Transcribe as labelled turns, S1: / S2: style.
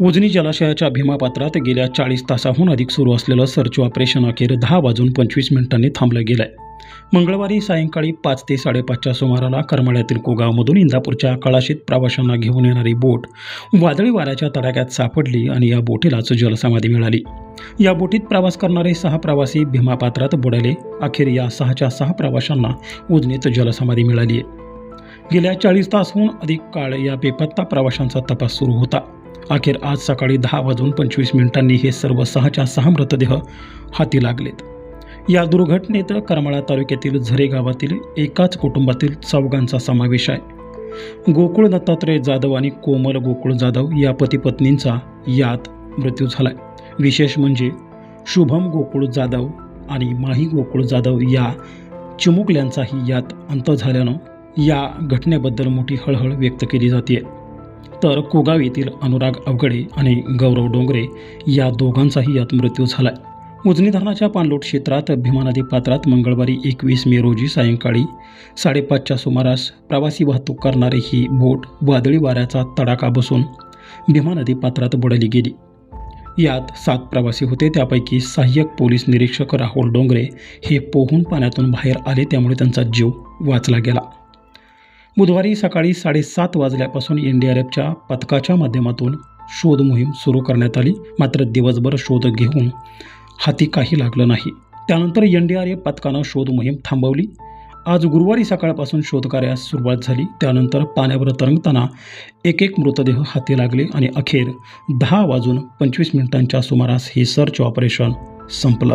S1: उजनी जलाशयाच्या भीमापात्रात गेल्या चाळीस तासाहून अधिक सुरू असलेलं सर्च ऑपरेशन अखेर दहा वाजून पंचवीस मिनिटांनी थांबलं गेलं आहे मंगळवारी सायंकाळी पाच ते साडेपाचच्या सुमाराला करमाळ्यातील कोगावमधून इंदापूरच्या कळाशीत प्रवाशांना घेऊन येणारी बोट वादळी वाऱ्याच्या तडाख्यात सापडली आणि या बोटीलाच जलसमाधी मिळाली. या बोटीत प्रवास करणारे सहा प्रवासी भीमापात्रात बुडाले. अखेर या सहाच्या सहा प्रवाशांना उजनीत जलसमाधी मिळाली आहे गेल्या चाळीस तासहून अधिक काळ या बेपत्ता प्रवाशांचा तपास सुरू होता. अखेर आज सकाळी दहा वाजून पंचवीस मिनिटांनी हे सर्व सहाच्या सहा मृतदेह हाती लागलेत. या दुर्घटनेत करमाळा तालुक्यातील झरे गावातील एकाच कुटुंबातील चौघांचा समावेश आहे. गोकुळ दत्तात्रय जाधव आणि कोमल गोकुळ जाधव या पतीपत्नींचा यात मृत्यू झाला आहे विशेष म्हणजे शुभम गोकुळ जाधव आणि माही गोकुळ जाधव या चिमुकल्यांचाही यात अंत झाल्यानं या घटनेबद्दल मोठी हळहळ व्यक्त केली जाते तर कोगाव येथील अनुराग अवगडे आणि गौरव डोंगरे या दोघांचाही यात मृत्यू झालाय. उजनी धरणाच्या पाणलोट क्षेत्रात भीमा नदी पात्रात मंगळवारी एकवीस मे रोजी सायंकाळी साडेपाचच्या सुमारास प्रवासी वाहतूक करणारी ही बोट वादळी वाऱ्याचा तडाखा बसून भीमा नदी पात्रात बुडाली गेली. यात सात प्रवासी होते त्यापैकी सहाय्यक पोलीस निरीक्षक राहुल डोंगरे हे पोहून पाण्यातून बाहेर आले त्यामुळे त्यांचा जीव वाचला गेला. बुधवारी सकाळी साडेसात वाजल्यापासून एन डी आर एफच्या पथकाच्या माध्यमातून शोध मोहीम सुरू करण्यात आली. मात्र दिवसभर शोध घेऊन हाती काही लागलं नाही. त्यानंतर एन डी आर एफ पथकानं शोध मोहीम थांबवली. आज गुरुवारी सकाळपासून शोधकार्यास सुरुवात झाली. त्यानंतर पाण्यावर तरंगताना एक एक मृतदेह हाती लागले आणि अखेर दहा वाजून पंचवीस मिनिटांच्या सुमारास हे सर्च ऑपरेशन संपलं.